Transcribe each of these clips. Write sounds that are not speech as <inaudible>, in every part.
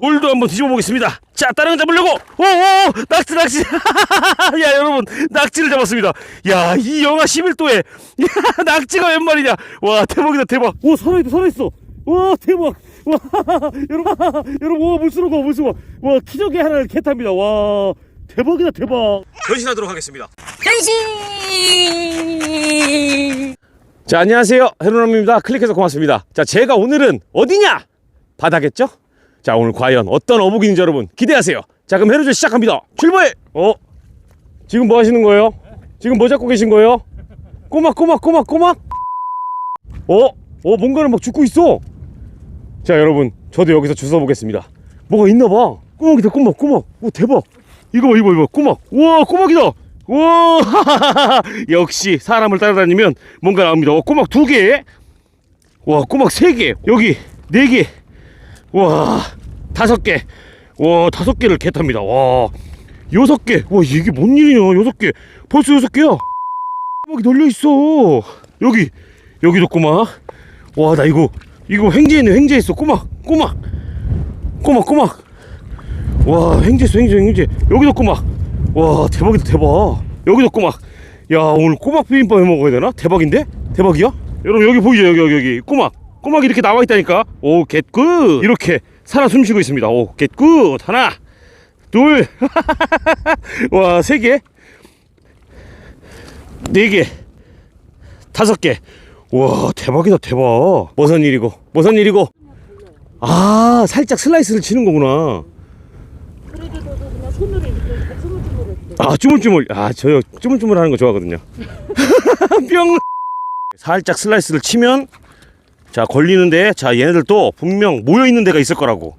돌도 한번 뒤집어 보겠습니다. 자, 다른 거 잡으려고. 오, 오, 낙지, 낙지. <laughs> 야, 여러분, 낙지를 잡았습니다. 야, 이 영하 11도에 야, <laughs> 낙지가 웬 말이냐? 와, 대박이다, 대박. 오, 살아있다, 살아있어. 와, 대박. 와, <laughs> 여러분, 여러분, 와, 물수로가, 물수로. 와, 기적의 하나를 개탑니다. 와, 대박이다, 대박. 변신하도록 하겠습니다. 변신! 자, 안녕하세요. 헤로남입니다. 클릭해서 고맙습니다. 자, 제가 오늘은 어디냐? 바다겠죠? 자, 오늘 과연 어떤 어묵인지 여러분 기대하세요. 자, 그럼 헤로즈 시작합니다. 출발! 어? 지금 뭐 하시는 거예요? 지금 뭐 잡고 계신 거예요? 꼬막, 꼬막, 꼬막, 꼬막? 어? 어, 뭔가를 막 줍고 있어. 자, 여러분, 저도 여기서 주워 보겠습니다. 뭐가 있나 봐. 꼬막이다, 꼬막, 꼬막. 오, 대박. 이거 봐, 이거, 이거, 꼬막. 우와, 꼬막이다. 우와, <laughs> 역시 사람을 따라다니면 뭔가 나옵니다. 어, 꼬막 두 개. 와, 꼬막 세 개. 여기 네 개. 와, 다섯 개. 와, 다섯 개를 개탑니다. 와, 여섯 개. 와, 이게 뭔 일이냐? 여섯 개. 벌써 여섯 개야. 꼬막이 널려 있어. 여기, 여기도 꼬막. 와, 나 이거, 이거 횡재했네, 횡재했어. 꼬막, 꼬막. 꼬막, 꼬막. 와, 횡재했어, 횡재, 횡재. 여기도 꼬막. 와, 대박이다, 대박. 여기도 꼬막. 야, 오늘 꼬막 비빔밥 해 먹어야 되나? 대박인데? 대박이야? 여러분, 여기 보이죠? 여기, 여기, 여기. 꼬막. 꼬막이 이렇게 나와 있다니까. 오, 겟굿. 이렇게 살아 숨 쉬고 있습니다. 오, 겟굿. 하나, 둘, <laughs> 와, 세 개, 네 개, 다섯 개. 와, 대박이다, 대박. 무슨 일이고, 무슨 일이고. 아, 살짝 슬라이스를 치는 거구나. 아, 쭈물쭈물. 아, 저요, 쭈물쭈물 하는 거 좋아하거든요. <laughs> 뿅! 살짝 슬라이스를 치면, 자, 걸리는데, 자, 얘네들도 분명 모여있는 데가 있을 거라고.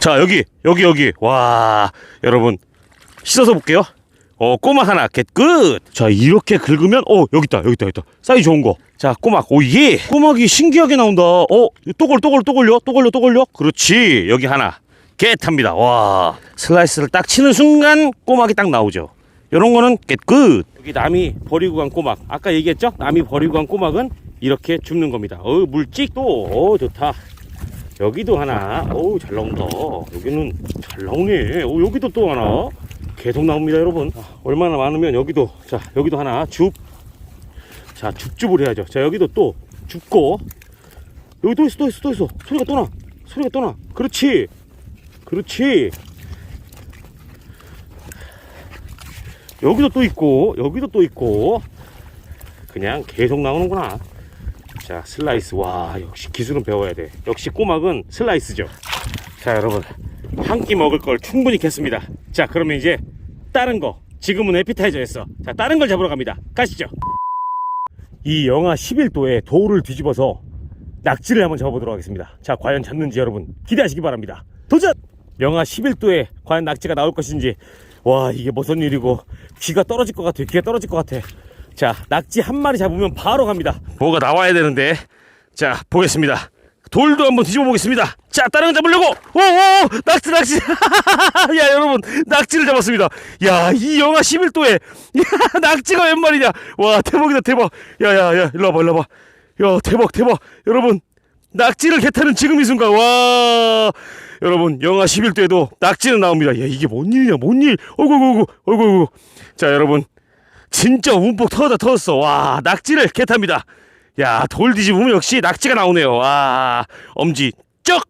자, 여기, 여기, 여기. 와, 여러분, 씻어서 볼게요. 어, 꼬막 하나, 겟굿! 자, 이렇게 긁으면, 어, 여기 있다, 여기 있다, 여기 있다. 사이즈 좋은 거. 자, 꼬막, 오, 예! 꼬막이 신기하게 나온다. 어, 또 걸려, 또 걸려, 또 걸려, 또 걸려, 또 걸려. 그렇지, 여기 하나. 겟합니다. 와, 슬라이스를 딱 치는 순간 꼬막이 딱 나오죠. 요런 거는 겟굿. 여기 남이 버리고 간 꼬막. 아까 얘기했죠? 남이 버리고 간 꼬막은 이렇게 줍는 겁니다. 어, 물찍 또, 어, 좋다. 여기도 하나. 어우, 잘 나온다. 여기는 잘 나오네. 어, 여기도 또 하나. 계속 나옵니다, 여러분. 아, 얼마나 많으면 여기도, 자, 여기도 하나. 줍. 자, 줍줍을 해야죠. 자, 여기도 또 줍고. 여기 또 있어, 또 있어, 또 있어. 소리가 또 나. 소리가 또 나. 그렇지. 그렇지. 여기도 또 있고, 여기도 또 있고. 그냥 계속 나오는구나. 자, 슬라이스. 와, 역시 기술은 배워야 돼. 역시 꼬막은 슬라이스죠. 자, 여러분. 한 끼 먹을 걸 충분히 캤습니다. 자, 그러면 이제 다른 거. 지금은 에피타이저였어. 자, 다른 걸 잡으러 갑니다. 가시죠. 이 영하 11도에 돌을 뒤집어서 낙지를 한번 잡아보도록 하겠습니다. 자, 과연 잡는지 여러분 기대하시기 바랍니다. 도전! 영하 11도에 과연 낙지가 나올 것인지 와 이게 무슨 일이고 귀가 떨어질 것 같아 귀가 떨어질 것 같아 자 낙지 한 마리 잡으면 바로 갑니다. 뭐가 나와야 되는데. 자 보겠습니다. 돌도 한번 뒤집어 보겠습니다. 자 다른 거 잡으려고! 오 오 낙지 낙지! <laughs> 야 여러분 낙지를 잡았습니다. 야 이 영하 11도에. <laughs> 야 낙지가 웬 말이냐? 와 대박이다 대박. 야 야 야 일로 와봐 일로 와봐. 야 대박 대박. 여러분 낙지를 개타는 지금 이 순간 와! 여러분 영하 11도에도 낙지는 나옵니다. 야 이게 뭔 일이냐? 뭔 일? 어이구 어이구 어이구 어이구. 자 여러분 진짜 움푹 터져 터졌어. 와 낙지를 개탑니다. 야 돌 뒤집으면 역시 낙지가 나오네요. 와 엄지 쩍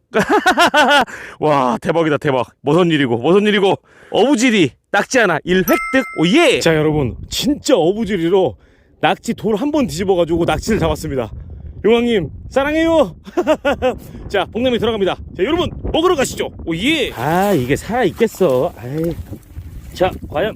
와 <laughs> 대박이다 대박. 무슨 일이고 무슨 일이고. 어부지리 낙지 하나 1획득 오예! 자 여러분 진짜 어부지리로 낙지 돌 한 번 뒤집어 가지고 낙지를 잡았습니다. 용왕님 사랑해요! <laughs> 자 복남이 들어갑니다. 자 여러분 먹으러 가시죠. 오예! 아 이게 살아있겠어. 아이. 자 과연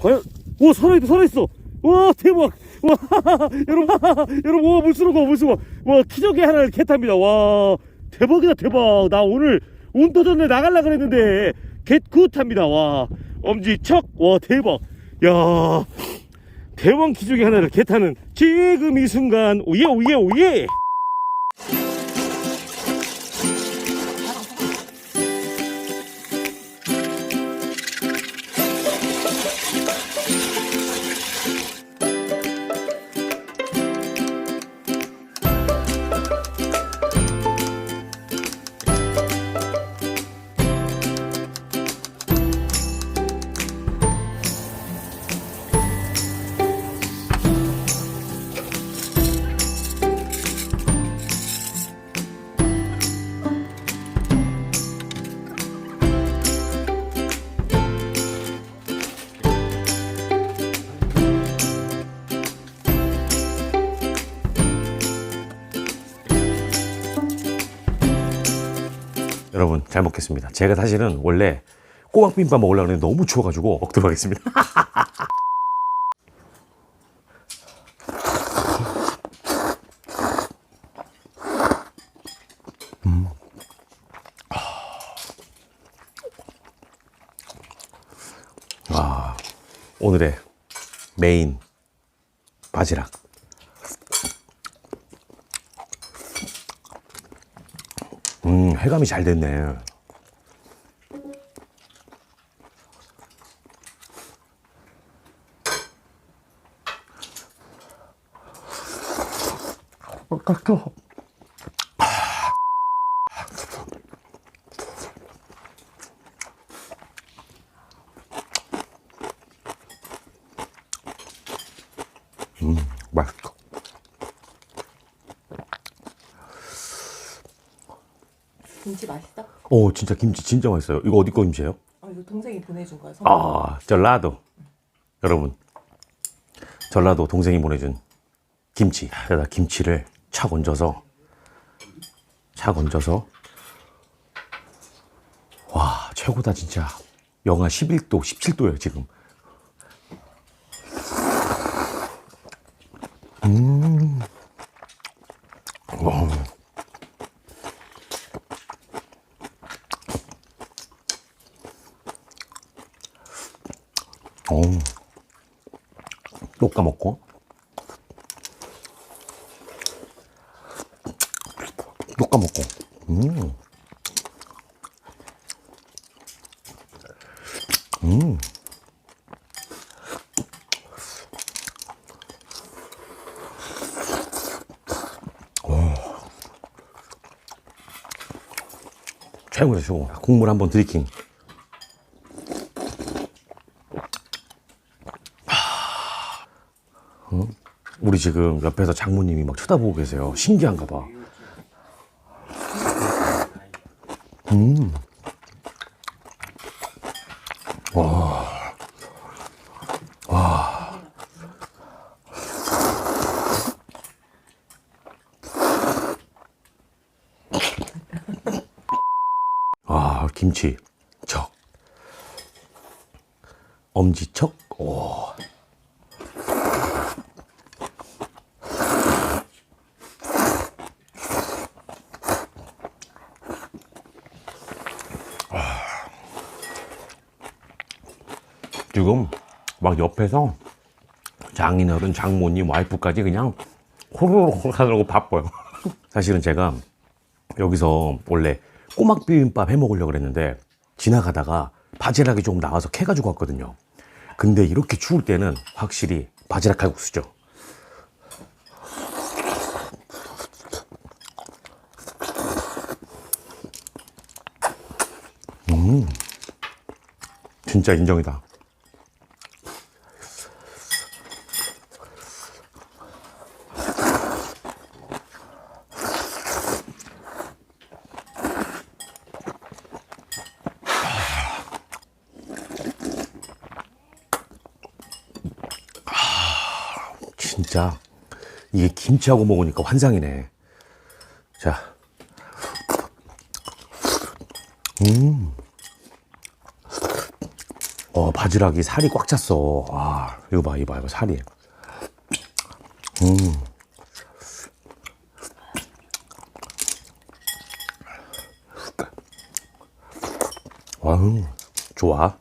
과연 오 살아있다 살아있어. 와 대박. 와 <laughs> 여러분 <laughs> 여러분 와 물수로가 물수로 와 기적의 하나를 개탑니다. 와 대박이다 대박. 나 오늘 운 터졌네 나갈라 그랬는데. 겟굿합니다. 와 엄지척. 와 대박. 야 대왕 기적의 하나를 개타는 지금 이 순간. 오예 오예 오예 여러분 잘 먹겠습니다. 제가 사실은 원래 꼬막비빔밥 먹으려고 했는데 너무 추워가지고 먹도록 하겠습니다. <laughs> 아, 오늘의 메인 바지락. 음, 해감이 잘 됐네. 아깝 김치 맛있어? 오, 진짜 김치 진짜 맛있어요. 이거 어디 거 김치예요? 어, 이거 동생이 보내준 거야. 선물. 아, 전라도. 여러분, 전라도 동생이 보내준 김치. 여기다 김치를 착 얹어서, 착 얹어서, 와, 최고다, 진짜. 영하 11도, 17도예요, 지금. 또 까먹고. 또 까먹고. 음. 음. 오. 최고다, 최고. 국물 한번 드리킹. 우리 지금 옆에서 장모님이 막 쳐다보고 계세요. 신기한가 봐. 음. 와. 와. 아, 김치. 척. 엄지척. 오. 지금 막 옆에서 장인어른, 장모님, 와이프까지 그냥 호로록 하느라고 바빠요. <laughs> 사실은 제가 여기서 원래 꼬막 비빔밥 해 먹으려고 그랬는데 지나가다가 바지락이 조금 나와서 캐가지고 왔거든요. 근데 이렇게 추울 때는 확실히 바지락 칼국수죠. 음, 진짜 인정이다. 진짜 이게 김치하고 먹으니까 환상이네. 자, 음, 어 바지락이 살이 꽉 찼어. 아, 이거 봐, 이거 봐, 이거 살이. 음, 와우, 좋아.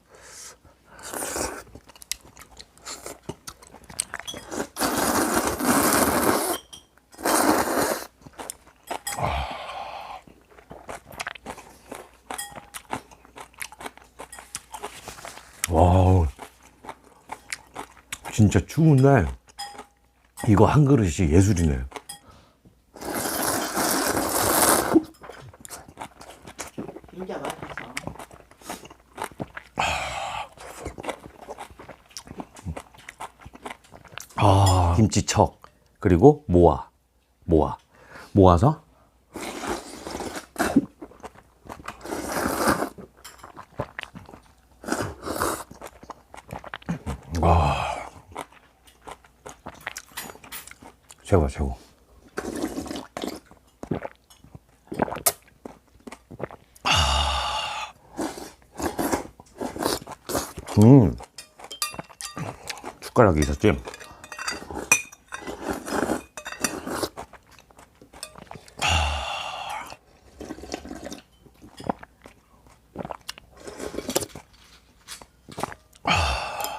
와, 진짜 추운데 이거 한 그릇이 예술이네. 인자 맛있어. 아, 김치척 그리고 모아, 모아, 모아서 최고 최고. 아. 음. 숟가락이 있었지?